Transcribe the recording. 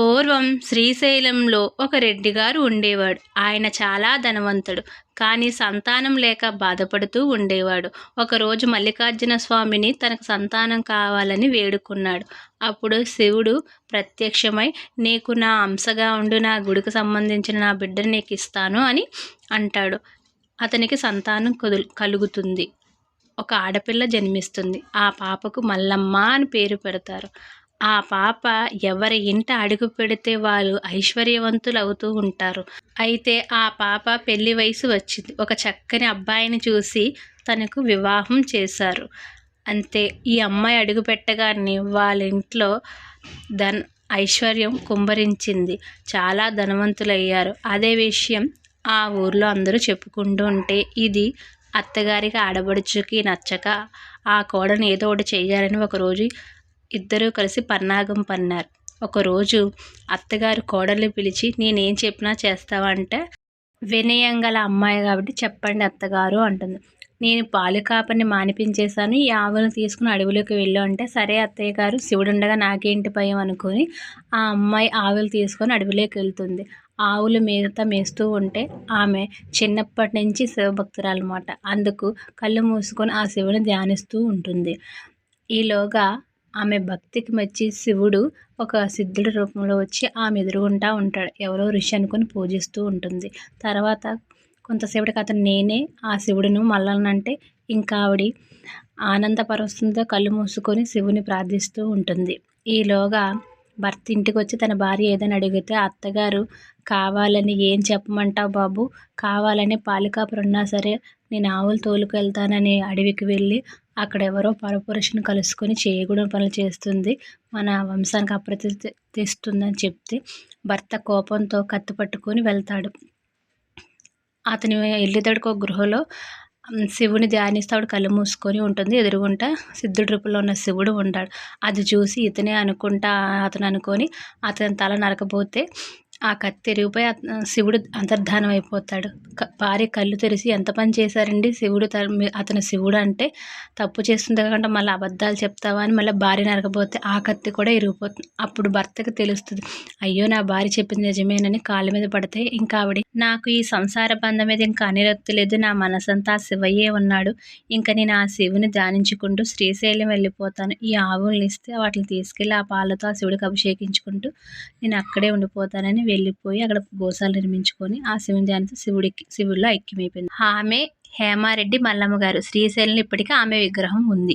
పూర్వం శ్రీశైలంలో ఒక రెడ్డి గారు ఉండేవాడు. ఆయన చాలా ధనవంతుడు. కానీ సంతానం లేక బాధపడుతూ ఉండేవాడు. ఒకరోజు మల్లికార్జున స్వామిని తనకు సంతానం కావాలని వేడుకున్నాడు. అప్పుడు శివుడు ప్రత్యక్షమై నీకు నా అంశగా ఉండు నా గుడికి సంబంధించిన నా బిడ్డను నీకు ఇస్తాను అని అంటాడు. అతనికి సంతానం కలుగుతుంది. ఒక ఆడపిల్ల జన్మిస్తుంది. ఆ పాపకు మల్లమ్మ అని పేరు పెడతారు. ఆ పాప ఎవరి ఇంట అడుగు పెడితే వాళ్ళు ఐశ్వర్యవంతులు అవుతూ ఉంటారు. అయితే ఆ పాప పెళ్ళి వయసు వచ్చింది. ఒక చక్కని అబ్బాయిని చూసి తనకు వివాహం చేశారు. అంతే ఈ అమ్మాయి అడుగు పెట్టగానే వాళ్ళ ఇంట్లో ధన్ ఐశ్వర్యం కుంభరించింది. చాలా ధనవంతులయ్యారు. అదే విషయం ఆ ఊర్లో అందరూ చెప్పుకుంటూ ఉంటే ఇది అత్తగారికి ఆడబడుచుకి నచ్చక ఆ కోడని ఏదో ఒకటి చేయాలని ఒకరోజు ఇద్దరూ కలిసి పన్నాగం పన్నారు. ఒకరోజు అత్తగారు కోడలు పిలిచి నేనేం చెప్పినా చేస్తావా? అంటే వినయం గల అమ్మాయి కాబట్టి చెప్పండి అత్తగారు అంటుంది. నేను పాలు కాపని మానిపించేశాను ఈ ఆవులను తీసుకుని అడవిలోకి వెళ్ళు అంటే సరే అత్తయ్య గారు శివుడుండగా నాకేంటి భయం అనుకొని ఆ అమ్మాయి ఆవులు తీసుకొని అడవిలోకి వెళ్తుంది. ఆవులు మేత మేస్తూ ఉంటే ఆమె చిన్నప్పటి నుంచి శివభక్తురాలన్నమాట. అందుకు కళ్ళు మూసుకొని ఆ శివుని ధ్యానిస్తూ ఉంటుంది. ఈలోగా ఆమె భక్తికి మెచ్చి శివుడు ఒక సిద్ధుడి రూపంలో వచ్చి ఆమె ఎదురుగుంటా ఉంటాడు. ఎవరో ఋషి అనుకుని పూజిస్తూ ఉంటుంది. తర్వాత కొంతసేపటికి అతను నేనే ఆ శివుడును మల్లనంటే ఇంకా ఆవిడ ఆనందపరుస్తుందో కళ్ళు మూసుకొని శివుని ప్రార్థిస్తూ ఉంటుంది. ఈలోగా భర్త ఇంటికి వచ్చి తన భార్య ఏదైనా అడిగితే అత్తగారు కావాలని ఏం చెప్పమంటావు బాబు? కావాలని పాలికాపురున్నా సరే నేను ఆవులు తోలుకెళ్తానని అడవికి వెళ్ళి అక్కడ ఎవరో పరపురుషుని కలుసుకొని చేయకూడని పనులు చేస్తుంది. మన వంశానికి అప్రతిష్ట తెస్తుందని చెప్తే భర్త కోపంతో కత్తి పట్టుకొని వెళ్తాడు. అతని ఇల్లుదడుకో గృహలో శివుని ధ్యానిస్తాడు కళ్ళు మూసుకొని ఉంటుంది. ఎదురుగుంటా సిద్ధుడి రూపంలో ఉన్న శివుడు ఉంటాడు. అది చూసి ఇతనే అనుకుంటా అతను అనుకొని అతని తల నరకపోతే ఆ కత్తి తెరిగిపోయి శివుడు అంతర్ధానం అయిపోతాడు. భార్య కళ్ళు తెరిచి ఎంత పని చేశారండి? శివుడు అతను శివుడు అంటే తప్పు చేస్తుంది కాకుండా మళ్ళీ అబద్ధాలు చెప్తావా అని మళ్ళీ భార్య నరకపోతే ఆ కత్తి కూడా ఇరిగిపోతుంది. అప్పుడు భర్తకు తెలుస్తుంది అయ్యో నా భార్య చెప్పింది నిజమేనని కాళ్ళ మీద పడితే ఇంకా ఆవిడ నాకు ఈ సంసార బంధం మీద ఇంకా అనిరక్తి లేదు నా మనసంతా శివయ్యే ఉన్నాడు. ఇంకా నేను ఆ శివుని ధ్యానించుకుంటూ శ్రీశైలం వెళ్ళిపోతాను. ఈ ఆవుల్ని ఇస్తే వాటిని తీసుకెళ్ళి ఆ పాలతో ఆ శివుడికి అభిషేకించుకుంటూ నేను అక్కడే ఉండిపోతానని వెళ్ళిపోయి అక్కడ గోశాల నిర్మించుకొని ఆ శివుని ధ్యానంతో శివుడికి శివుడిలో ఐక్యమైపోయింది. ఆమె హేమారెడ్డి మల్లమ్మ గారు శ్రీశైలంలో ఇప్పటికీ ఆమె విగ్రహం ఉంది.